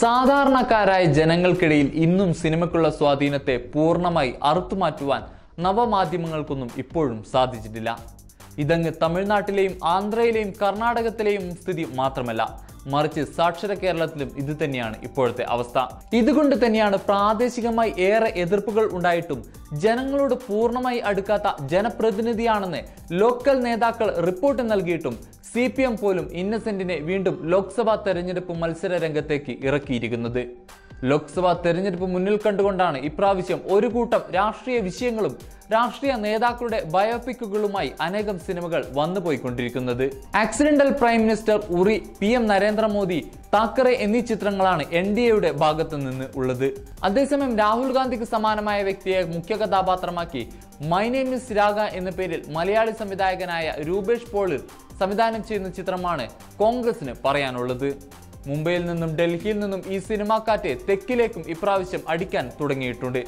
സാധാരണക്കാരായ ജനങ്ങൾക്കിടയിൽ ഇന്നും സിനിമയ്ക്കുള്ള സ്വാധീനത്തെ പൂർണമായി അറുത്തുമാറ്റുവാൻ നവമാധ്യമങ്ങൾക്കൊന്നും ഇപ്പോഴും സാധിച്ചിട്ടില്ല. ഇതങ്ങ് തമിഴ്നാട്ടിലെയും ആന്ധ്രയിലെയും കർണാടകത്തിലെയും സ്ഥിതി മാത്രമല്ല. മറിച്ച് സാക്ഷര കേരളത്തിലും ഇത് തന്നെയാണ് ഇപ്പോഴത്തെ അവസ്ഥ. ഇതുകൊണ്ട് തന്നെയാണ് പ്രാദേശികമായി ഏറെ എതിർപ്പുകൾ ഉണ്ടായിട്ടും ജനങ്ങളോട് പൂർണമായി അടുക്കാത്ത ജനപ്രതിനിധിയാണെന്ന് ലോക്കൽ നേതാക്കൾ റിപ്പോർട്ട് നൽകിയിട്ടും സി പി എം പോലും ഇന്നസെന്റിനെ വീണ്ടും ലോക്സഭാ തെരഞ്ഞെടുപ്പ് മത്സര രംഗത്തേക്ക് ഇറക്കിയിരിക്കുന്നത്. ലോക്സഭാ തെരഞ്ഞെടുപ്പ് മുന്നിൽ കണ്ടുകൊണ്ടാണ് ഇപ്രാവശ്യം ഒരു കൂട്ടം രാഷ്ട്രീയ വിഷയങ്ങളും രാഷ്ട്രീയ നേതാക്കളുടെ ബയോപിക്കുകളുമായി അനേകം സിനിമകൾ വന്നുപോയിക്കൊണ്ടിരിക്കുന്നത് accidental prime minister Uri P M Narendra Modi Thackeray എന്നീ ചിത്രങ്ങളാണ് എൻ ഡി എയുടെ ഭാഗത്ത് നിന്ന് ഉള്ളത്. അതേസമയം രാഹുൽ ഗാന്ധിക്ക് സമാനമായ വ്യക്തിയെ മുഖ്യ കഥാപാത്രമാക്കി മൈ നെയിം രാഗ എന്ന പേരിൽ മലയാളി സംവിധായകനായ രൂപേഷ് പോളിൽ സംവിധാനം ചെയ്യുന്ന ചിത്രമാണ് കോൺഗ്രസിന് പറയാനുള്ളത്. മുംബൈയിൽ നിന്നും ഡൽഹിയിൽ നിന്നും ഈ സിനിമാക്കാറ്റ് തെക്കിലേക്കും ഇപ്രാവശ്യം അടിക്കാൻ തുടങ്ങിയിട്ടുണ്ട്.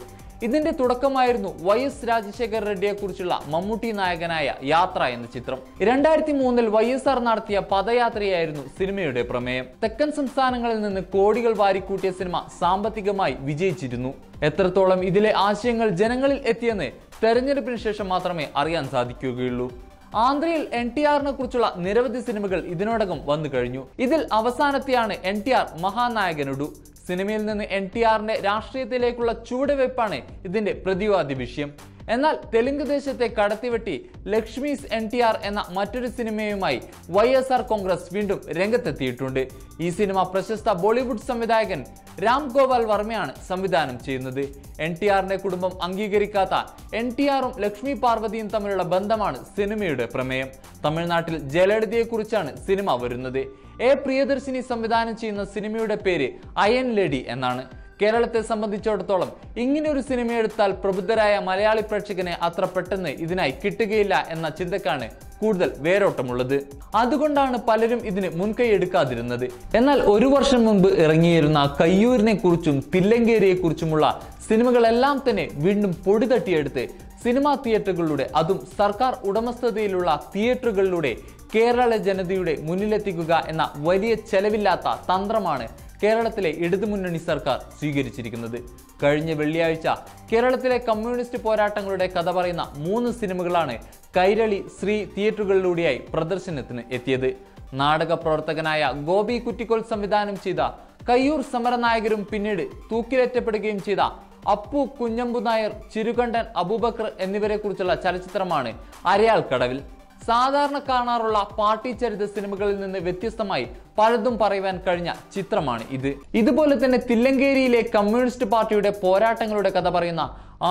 ഇതിന്റെ തുടക്കമായിരുന്നു വൈ എസ് രാജശേഖർ റെഡ്ഡിയെക്കുറിച്ചുള്ള മമ്മൂട്ടി നായകനായ യാത്ര എന്ന ചിത്രം. രണ്ടായിരത്തി മൂന്നിൽ വൈ എസ് ആർ നടത്തിയ പദയാത്രയായിരുന്നു സിനിമയുടെ പ്രമേയം. തെക്കൻ സംസ്ഥാനങ്ങളിൽ നിന്ന് കോടികൾ വാരിക്കൂട്ടിയ സിനിമ സാമ്പത്തികമായി വിജയിച്ചിരുന്നു. എത്രത്തോളം ഇതിലെ ആശയങ്ങൾ ജനങ്ങളിൽ എത്തിയെന്ന് തെരഞ്ഞെടുപ്പിന് ശേഷം മാത്രമേ അറിയാൻ സാധിക്കുകയുള്ളൂ. ആന്ധ്രയിൽ എൻ ടി ആറിനെ കുറിച്ചുള്ള നിരവധി സിനിമകൾ ഇതിനോടകം വന്നു കഴിഞ്ഞു. ഇതിൽ അവസാനത്തെയാണ് എൻ ടി ആർ മഹാനായകനുടു. സിനിമയിൽ നിന്ന് എൻ ടി ആറിന്റെ രാഷ്ട്രീയത്തിലേക്കുള്ള ചുവടുവയ്പ്പാണ് ഇതിന്റെ പ്രതിവാദി വിഷയം. എന്നാൽ തെലുങ്ക് ദേശത്തെ കടത്തിവെട്ടി ലക്ഷ്മീസ് എൻ ടി ആർ എന്ന മറ്റൊരു സിനിമയുമായി വൈ എസ് ആർ കോൺഗ്രസ് വീണ്ടും രംഗത്തെത്തിയിട്ടുണ്ട്. ഈ സിനിമ പ്രശസ്ത ബോളിവുഡ് സംവിധായകൻ രാം ഗോപാൽ വർമ്മയാണ് സംവിധാനം ചെയ്യുന്നത്. എൻ ടി ആറിന്റെ കുടുംബം അംഗീകരിക്കാത്ത എൻ ടി ആറും ലക്ഷ്മി പാർവതിയും തമ്മിലുള്ള ബന്ധമാണ് സിനിമയുടെ പ്രമേയം. തമിഴ്നാട്ടിൽ ജയലളിതയെക്കുറിച്ചാണ് സിനിമ വരുന്നത്. എ പ്രിയദർശിനി സംവിധാനം ചെയ്യുന്ന സിനിമയുടെ പേര് അയൻ ലേഡി എന്നാണ്. കേരളത്തെ സംബന്ധിച്ചിടത്തോളം ഇങ്ങനെ ഒരു സിനിമ എടുത്താൽ പ്രബുദ്ധരായ മലയാളി പ്രേക്ഷകനെ അത്ര പെട്ടെന്ന് ഇതിനായി കിട്ടുകയില്ല എന്ന ചിന്തക്കാണ് കൂടുതൽ വേരോട്ടമുള്ളത്. അതുകൊണ്ടാണ് പലരും ഇതിന് മുൻകൈ എടുക്കാതിരുന്നത്. എന്നാൽ ഒരു വർഷം മുമ്പ് ഇറങ്ങിയിരുന്ന കയ്യൂരിനെ കുറിച്ചും തില്ലങ്കേരിയെ കുറിച്ചുമുള്ള സിനിമകളെല്ലാം തന്നെ വീണ്ടും പൊടി തട്ടിയെടുത്ത് സിനിമാ തിയേറ്ററുകളിലൂടെ അതും സർക്കാർ ഉടമസ്ഥതയിലുള്ള തിയേറ്ററുകളിലൂടെ കേരള ജനതയുടെ മുന്നിലെത്തിക്കുക എന്ന വലിയ ചെലവില്ലാത്ത തന്ത്രമാണ് കേരളത്തിലെ ഇടതുമുന്നണി സർക്കാർ സ്വീകരിച്ചിരിക്കുന്നത്. കഴിഞ്ഞ വെള്ളിയാഴ്ച കേരളത്തിലെ കമ്മ്യൂണിസ്റ്റ് പോരാട്ടങ്ങളുടെ കഥ പറയുന്ന മൂന്ന് സിനിമകളാണ് കൈരളി ശ്രീ തിയേറ്ററുകളിലൂടെയായി പ്രദർശനത്തിന് എത്തിയത്. നാടക പ്രവർത്തകനായ ഗോപി കുറ്റിക്കോൽ സംവിധാനം ചെയ്ത കയ്യൂർ സമരനായകരും പിന്നീട് തൂക്കിലേറ്റപ്പെടുകയും ചെയ്ത അപ്പു കുഞ്ഞമ്പു നായർ ചിരുകണ്ഠൻ അബൂബക്കർ എന്നിവരെക്കുറിച്ചുള്ള ചലച്ചിത്രമാണ് അരയാൾ കടവിൽ സാധാരണ കാണാറുള്ള പാർട്ടി ചരിത സിനിമകളിൽ നിന്ന് വ്യത്യസ്തമായി പലതും പറയുവാൻ കഴിഞ്ഞ ചിത്രമാണ് ഇത്. ഇതുപോലെ തന്നെ തില്ലങ്കേരിയിലെ കമ്മ്യൂണിസ്റ്റ് പാർട്ടിയുടെ പോരാട്ടങ്ങളുടെ കഥ പറയുന്ന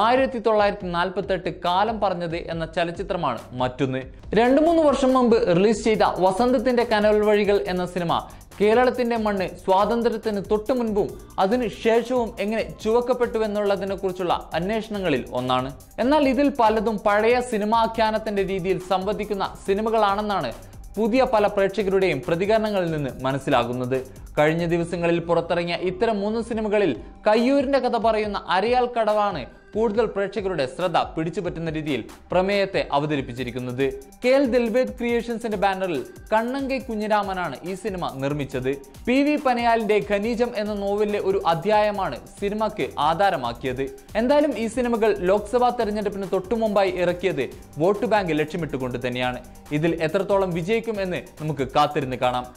ആയിരത്തി തൊള്ളായിരത്തി നാൽപ്പത്തി എട്ട് കാലം പറഞ്ഞത് എന്ന ചലച്ചിത്രമാണ് മറ്റൊന്ന്. രണ്ടു മൂന്ന് വർഷം മുമ്പ് റിലീസ് ചെയ്ത വസന്തത്തിന്റെ കനൽ വഴികൾ എന്ന സിനിമ കേരളത്തിന്റെ മണ്ണ് സ്വാതന്ത്ര്യത്തിന് തൊട്ടു മുൻപും അതിനു ശേഷവും എങ്ങനെ ചുവക്കപ്പെട്ടു എന്നുള്ളതിനെ കുറിച്ചുള്ള അന്വേഷണങ്ങളിൽ ഒന്നാണ്. എന്നാൽ ഇതിൽ പലതും പഴയ സിനിമാഖ്യാനത്തിന്റെ രീതിയിൽ സംവദിക്കുന്ന സിനിമകളാണെന്നാണ് പുതിയ പല പ്രേക്ഷകരുടെയും പ്രതികരണങ്ങളിൽ നിന്ന് മനസ്സിലാകുന്നത്. കഴിഞ്ഞ ദിവസങ്ങളിൽ പുറത്തിറങ്ങിയ ഇത്തരം മൂന്ന് സിനിമകളിൽ കയ്യൂരിന്റെ കഥ പറയുന്ന അരയാൽ കടവാണ് കൂടുതൽ പ്രേക്ഷകരുടെ ശ്രദ്ധ പിടിച്ചുപറ്റുന്ന രീതിയിൽ പ്രമേയത്തെ അവതരിപ്പിച്ചിരിക്കുന്നത്. കെ എൽ ദിൽവേദ് ക്രിയേഷൻസിന്റെ ബാനറിൽ കണ്ണങ്കൈ കുഞ്ഞിരാമനാണ് ഈ സിനിമ നിർമ്മിച്ചത്. പി വി പനയാലിന്റെ ഖനീജം എന്ന നോവലിലെ ഒരു അധ്യായമാണ് സിനിമയ്ക്ക് ആധാരമാക്കിയത്. എന്തായാലും ഈ സിനിമകൾ ലോക്സഭാ തെരഞ്ഞെടുപ്പിന് തൊട്ടുമുമ്പായി ഇറക്കിയത് വോട്ട് ബാങ്ക് ലക്ഷ്യമിട്ടുകൊണ്ട് തന്നെയാണ്. ഇതിൽ എത്രത്തോളം വിജയിക്കും എന്ന് നമുക്ക് കാത്തിരുന്ന് കാണാം.